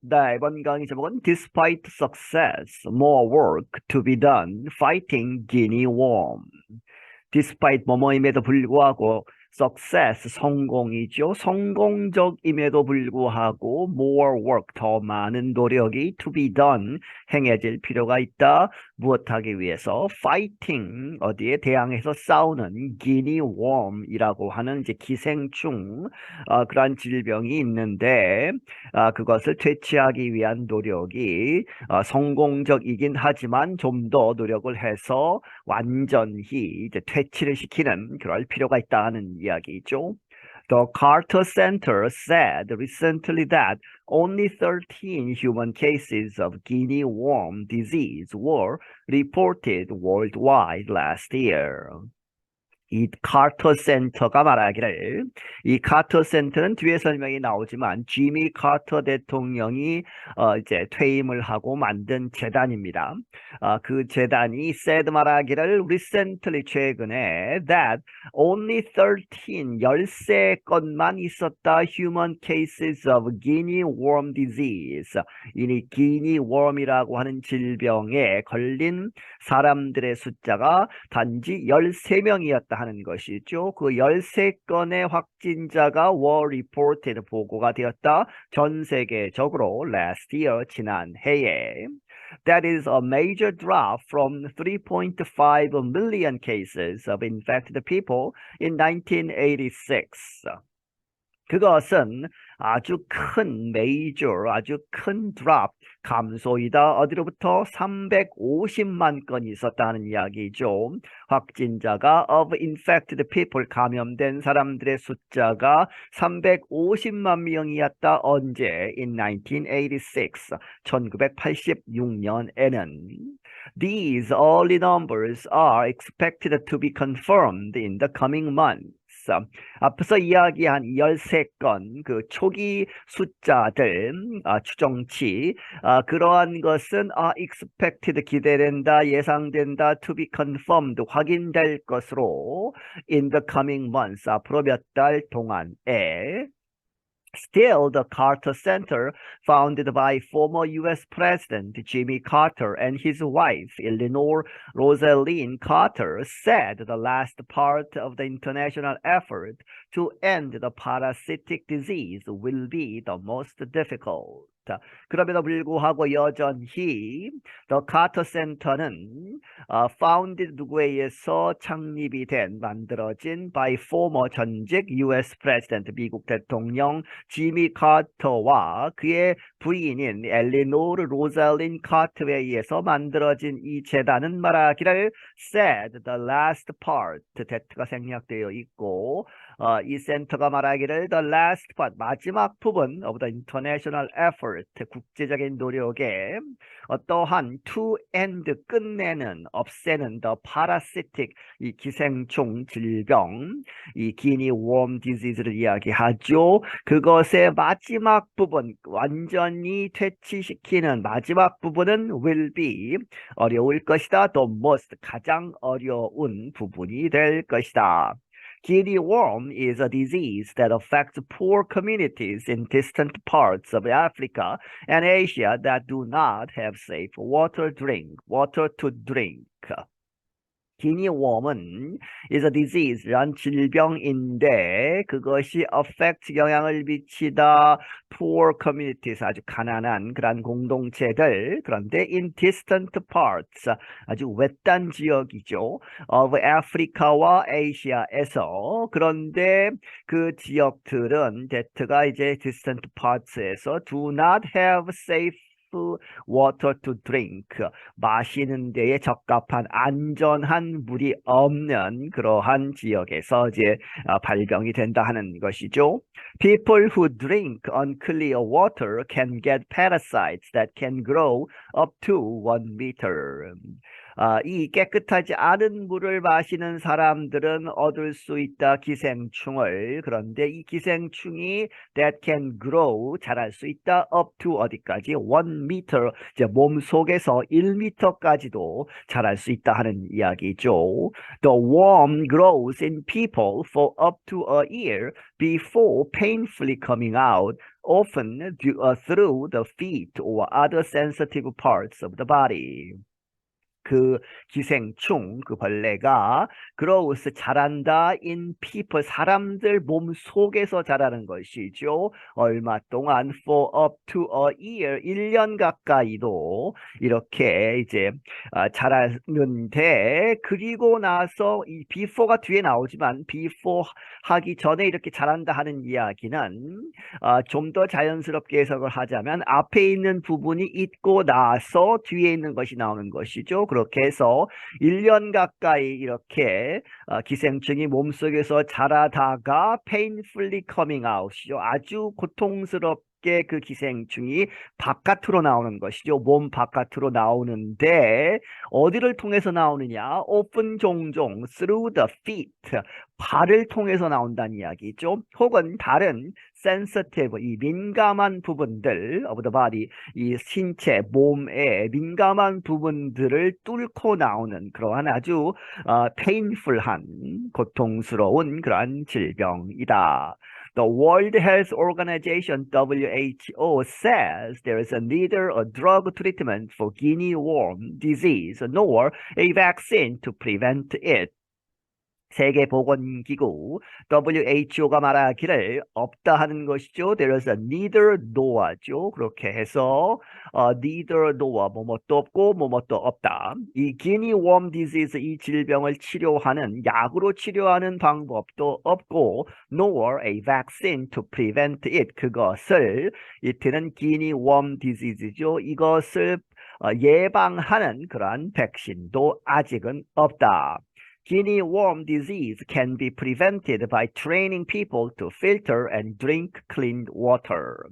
네, 이번 강의 제목은 Despite success, more work to be done fighting guinea worm. Despite 뭐뭐임에도 불구하고 success 성공이죠. 성공적임에도 불구하고 more work 더 많은 노력이 to be done 행해질 필요가 있다. 무엇하기 위해서 fighting 어디에 대항해서 싸우는 guinea worm이라고 하는 이제 기생충 어, 그러한 질병이 있는데 아, 그것을 퇴치하기 위한 노력이 어, 성공적이긴 하지만 좀 더 노력을 해서 완전히 이제 퇴치를 시키는 그럴 필요가 있다는 이야기죠. The Carter Center said recently that only 13 human cases of guinea worm disease were reported worldwide last year. 이 카터 센터가 말하기를 이 카터 센터는 뒤에 설명이 나오지만 지미 카터 대통령이 어 이제 퇴임을 하고 만든 재단입니다. 아, 그 재단이 said 말하기를 recently 최근에 that only 13 13건만 있었다. human cases of guinea worm disease. 이니 guinea worm이라고 하는 질병에 걸린 사람들의 숫자가 단지 13명이었다 하는 것이죠. 그 13건의 확진자가 were reported 보고가 되었다. 전 세계적으로 last year 지난 해에 That is a major drop from 3.5 million cases of infected people in 1986. 그것은 아주 큰 major, 아주 큰 drop, 감소이다. 어디로부터 350만 건이 있었다는 이야기죠. 확진자가 of infected people, 감염된 사람들의 숫자가 350만 명이었다. 언제? In 1986, 1986년에는. These early numbers are expected to be confirmed in the coming months. 앞서 이야기한 13건 그 초기 숫자들 아, 추정치 아, 그러한 것은 아, expected 기대된다 예상된다 to be confirmed 확인될 것으로 in the coming months 앞으로 몇 달 동안에 Still, the Carter Center, founded by former U.S. President Jimmy Carter and his wife, Eleanor Rosaline Carter, said the last part of the international effort to end the parasitic disease will be the most difficult. 그럼에도 불구하고 여전히 The Carter Center는 어, founded 누구에 의해서 창립이 된 만들어진 by former 전직 U.S. President 미국 대통령 지미 카터와 그의 부인인 엘리노르 로잘린 카터에 의해서 만들어진 이 재단은 말하기를 said the last part that가 생략되어 있고 어, 이 센터가 말하기를 the last part 마지막 부분 of the international effort 국제적인 노력에 어떠한 to end 끝내는 없애는 the parasitic 이 기생충 질병 이 guinea worm disease를 이야기하죠. 그것의 마지막 부분 완전히 퇴치시키는 마지막 부분은 will be 어려울 것이다. the most 가장 어려운 부분이 될 것이다. Guinea worm is a disease that affects poor communities in distant parts of Africa and Asia that do not have safe water drink, water to drink. 기니 웜은 is a disease란 질병인데 그것이 affect 영향을 미치다 poor communities 아주 가난한 그런 공동체들 그런데 in distant parts 아주 외딴 지역이죠 of Africa와 아시아에서 그런데 그 지역들은 that가 이제 distant parts에서 do not have safe water to drink 마시는 데에 적합한 안전한 물이 없는 그러한 지역에서 이제 발병이 된다 하는 것이죠. People who drink unclear water can get parasites that can grow up to one meter. 아, 이 깨끗하지 않은 물을 마시는 사람들은 얻을 수 있다 기생충을 그런데 이 기생충이 that can grow 자랄 수 있다 up to 어디까지 1 meter 이제 몸 속에서 1m까지도 자랄 수 있다 하는 이야기죠. The worm grows in people for up to a year before painfully coming out often uh, through the feet or other sensitive parts of the body. 그 기생충, 그 벌레가 grows 자란다 in people 사람들 몸 속에서 자라는 것이죠. 얼마 동안 for up to a year 1년 가까이도 이렇게 이제 아, 자라는데 그리고 나서 이 before가 뒤에 나오지만 before 하기 전에 이렇게 자란다 하는 이야기는 아, 좀더 자연스럽게 해석을 하자면 앞에 있는 부분이 있고 나서 뒤에 있는 것이 나오는 것이죠. 그 렇게 해서 1년 가까이 이렇게 어, 기생충이 몸속에서 자라다가 painfully coming out이죠. 아주 고통스럽게 그 기생충이 바깥으로 나오는 것이죠. 몸 바깥으로 나오는데 어디를 통해서 나오느냐? often 종종 through the feet 발을 통해서 나온다는 이야기죠. 혹은 다른 sensitive 이 민감한 부분들 of the body 이 신체 몸의 민감한 부분들을 뚫고 나오는 그러한 아주 어, painful한 고통스러운 그러한 질병이다. The World Health Organization WHO says there is neither a drug treatment for guinea worm disease nor a vaccine to prevent it. 세계보건기구 WHO가 말하기를 없다 하는 것이죠. There neither nor죠. 그렇게 해서 어, neither nor 뭐뭐도 없고 뭐뭐도 없다. 이 guinea worm disease 이 질병을 치료하는 약으로 치료하는 방법도 없고 nor a vaccine to prevent it 그것을 이때는 guinea worm disease죠. 이것을 어, 예방하는 그러한 백신도 아직은 없다. Guinea worm disease can be prevented by training people to filter and drink clean water.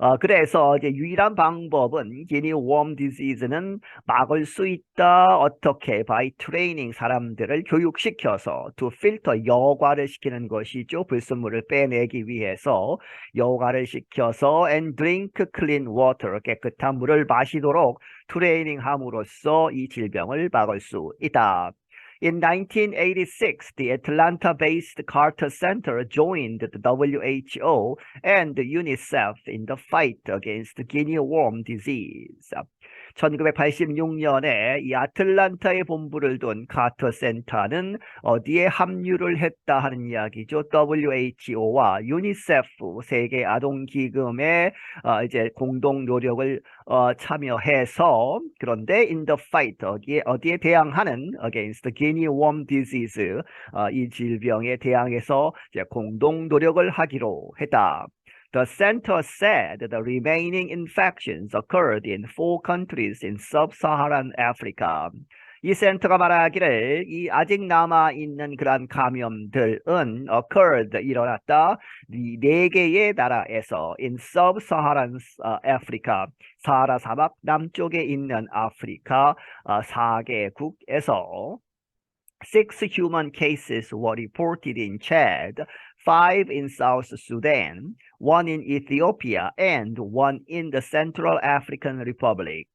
어, 그래서 이제 유일한 방법은 guinea worm disease는 막을 수 있다. 어떻게? by training 사람들을 교육시켜서 to filter 여과를 시키는 것이죠. 불순물을 빼내기 위해서 여과를 시켜서 and drink clean water 깨끗한 물을 마시도록 트레이닝 함으로써 이 질병을 막을 수 있다. In 1986, the Atlanta-based Carter Center joined the WHO and UNICEF in the fight against guinea worm disease. 1986년에 이 아틀란타에 본부를 둔 카터 센터는 어디에 합류를 했다 하는 이야기죠. WHO와 유니세프 세계 아동 기금의 어, 이제 공동 노력을 어, 참여해서 그런데 in the fight 어디에 어디에 대항하는 against the guinea worm disease 어, 이 질병에 대항해서 이제 공동 노력을 하기로 했다. The center said the remaining infections occurred in four countries in sub-Saharan Africa. 이 센터가 말하기를 이 아직 남아 있는 그러한 감염들은 occurred 일어났다 이 네 개의 나라에서 in sub-Saharan Africa 사하라 사막 남쪽에 있는 아프리카 어, 4개국에서 Six human cases were reported in Chad, five in South Sudan, one in Ethiopia, and one in the Central African Republic.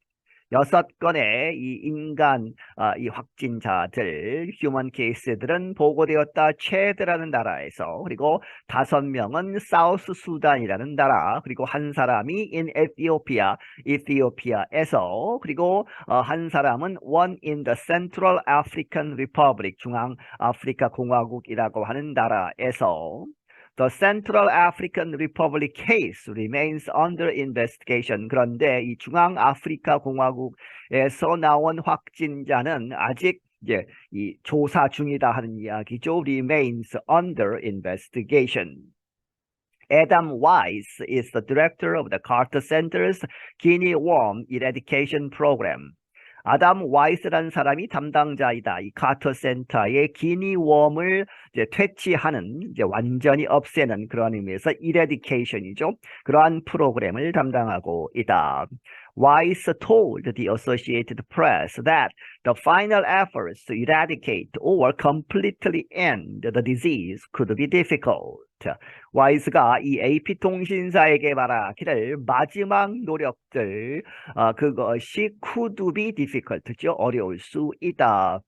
여섯 건의 이 인간 아, 이 확진자들 휴먼 케이스들은 보고되었다 체드라는 나라에서 그리고 다섯 명은 사우스 수단이라는 나라 그리고 한 사람이 in 에티오피아 이티오피아에서 그리고 어, 한 사람은 one in the Central African Republic 중앙 아프리카 공화국이라고 하는 나라에서 The Central African Republic case remains under investigation. 그런데 이 중앙 아프리카 공화국에서 나온 확진자는 아직 이제 이 조사 중이다 하는 이야기죠. remains under investigation. Adam Weiss is the director of the Carter Center's Guinea Worm Eradication Program. 아담 와이스라는 사람이 담당자이다. 이 카터 센터의 기니웜을 이제 퇴치하는 이제 완전히 없애는 그런 의미에서 eradication이죠. 그러한 프로그램을 담당하고 있다. Weiss told the Associated Press that the final efforts to eradicate or completely end the disease could be difficult. 와이스가 이 AP 통신사에게 말하 기를 마지막 노력들 어, 그것이 could be difficult죠 어려울 수 있다.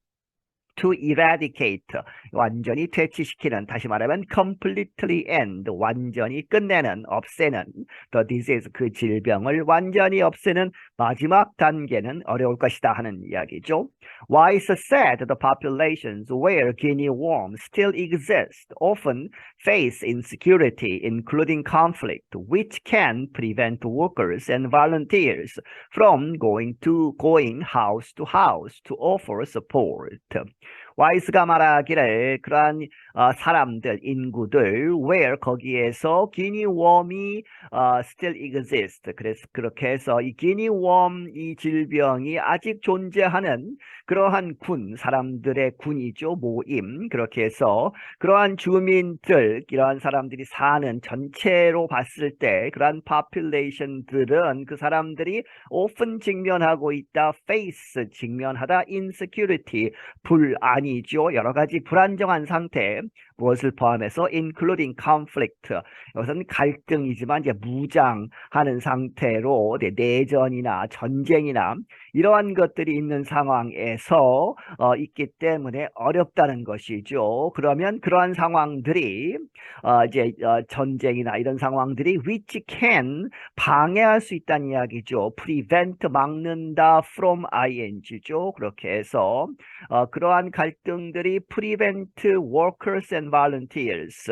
to eradicate 완전히 퇴치시키는 다시 말하면 completely end 완전히 끝내는 없애는 the disease 그 질병을 완전히 없애는 마지막 단계는 어려울 것이다 하는 이야기죠. Why is it said the populations where guinea worms still exist often face insecurity including conflict which can prevent workers and volunteers from going to going house to house to offer support. 와이스가 말하기를 그러한 어, 사람들, 인구들, where 거기에서 guinea worm이 어, still exist. 그래서 그렇게 해서 이 guinea worm 이 질병이 아직 존재하는 그러한 군, 사람들의 군이죠, 모임. 그렇게 해서 그러한 주민들, 이러한 사람들이 사는 전체로 봤을 때 그러한 population들은 그 사람들이 often 직면하고 있다, face 직면하다, insecurity 불안 이죠. 여러 가지 불안정한 상태. 무엇을 포함해서 including conflict 이것은 갈등이지만 이제 무장하는 상태로 네, 내전이나 전쟁이나 이러한 것들이 있는 상황에서 어, 있기 때문에 어렵다는 것이죠. 그러면 그러한 상황들이 어, 이제 어, 전쟁이나 이런 상황들이 which can 방해할 수 있다는 이야기죠. prevent 막는다 from ing죠. 그렇게 해서 어, 그러한 갈등들이 prevent workers and en volunteers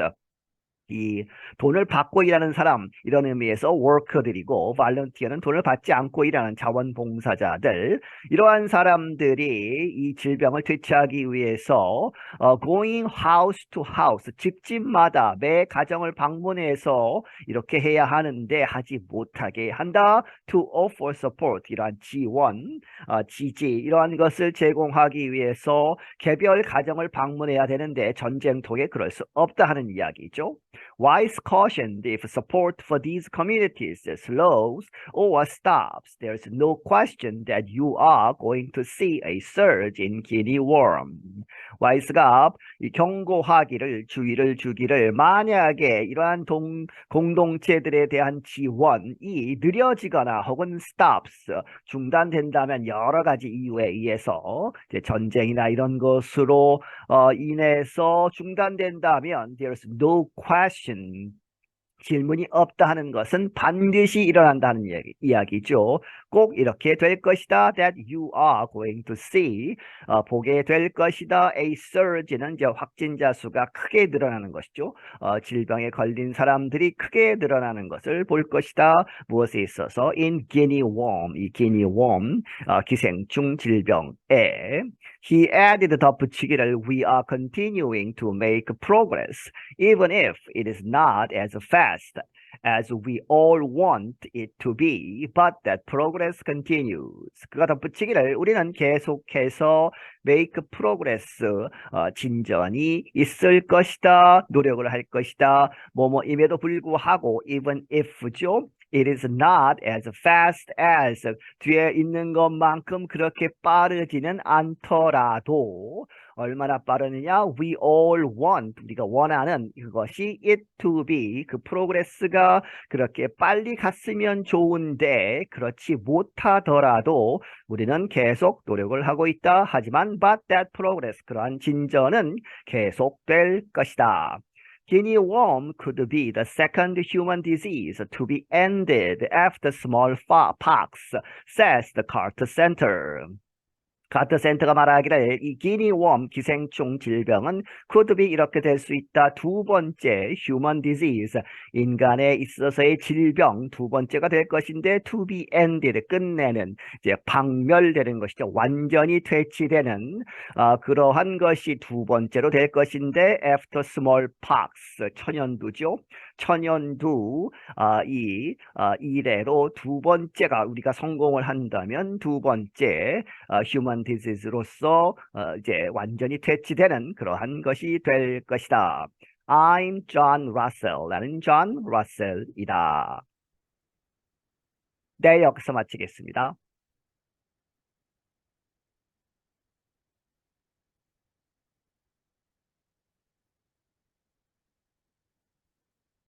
이 돈을 받고 일하는 사람 이런 의미에서 worker들이고 volunteer는 돈을 받지 않고 일하는 자원봉사자들 이러한 사람들이 이 질병을 퇴치하기 위해서 어, going house to house 집집마다 매 가정을 방문해서 이렇게 해야 하는데 하지 못하게 한다 to offer support 이러한 지원 어, 지지 이러한 것을 제공하기 위해서 개별 가정을 방문해야 되는데 전쟁통에 그럴 수 없다 하는 이야기죠. Wise cautioned if support for these communities slows or stops, there's no question that you are going to see a surge in guinea worm. 와이스가 이 경고하기를 주의를 주기를 만약에 이러한 동, 공동체들에 대한 지원이 느려지거나 혹은 stops 중단된다면 여러 가지 이유에 의해서 전쟁이나 이런 것으로 어, 인해서 중단된다면 there's no question 질문이 없다 하는 것은 반드시 일어난다는 이야기, 이야기죠. 꼭 이렇게 될 것이다. That you are going to see. 어, 보게 될 것이다. A surge는 이제 확진자 수가 크게 늘어나는 것이죠. 어, 질병에 걸린 사람들이 크게 늘어나는 것을 볼 것이다. 무엇에 있어서 in guinea worm, 이 guinea worm 어, 기생충 질병에 He added 덧붙이기를 We are continuing to make progress even if it is not as fast as we all want it to be, but that progress continues. 그가 덧붙이기를 우리는 계속해서 make progress, 어, 진전이 있을 것이다, 노력을 할 것이다, 뭐뭐임에도 불구하고 even if죠. It is not as fast as 뒤에 있는 것만큼 그렇게 빠르지는 않더라도 얼마나 빠르느냐? We all want 우리가 원하는 그것이 it to be 그 프로그레스가 그렇게 빨리 갔으면 좋은데 그렇지 못하더라도 우리는 계속 노력을 하고 있다. 하지만 but that progress 그러한 진전은 계속될 것이다. Guinea worm could be the second human disease to be ended after smallpox, says the Carter Center. 카트 센터가 말하기를 이 기니웜 기생충 질병은 be 이렇게 될 수 있다. 두 번째 human disease 인간에 있어서의 질병 두 번째가 될 것인데 to be ended 끝내는 이제 박멸되는 것이죠. 완전히 퇴치되는 어, 그러한 것이 두 번째로 될 것인데 after smallpox 천연두죠. 천연두 아, 이 아, 이래로 두 번째가 우리가 성공을 한다면 두 번째 아, 휴먼 디지즈로서 어, 이제 완전히 퇴치되는 그러한 것이 될 것이다. I'm John Russell. 나는 John Russell이다. 네, 여기서 마치겠습니다.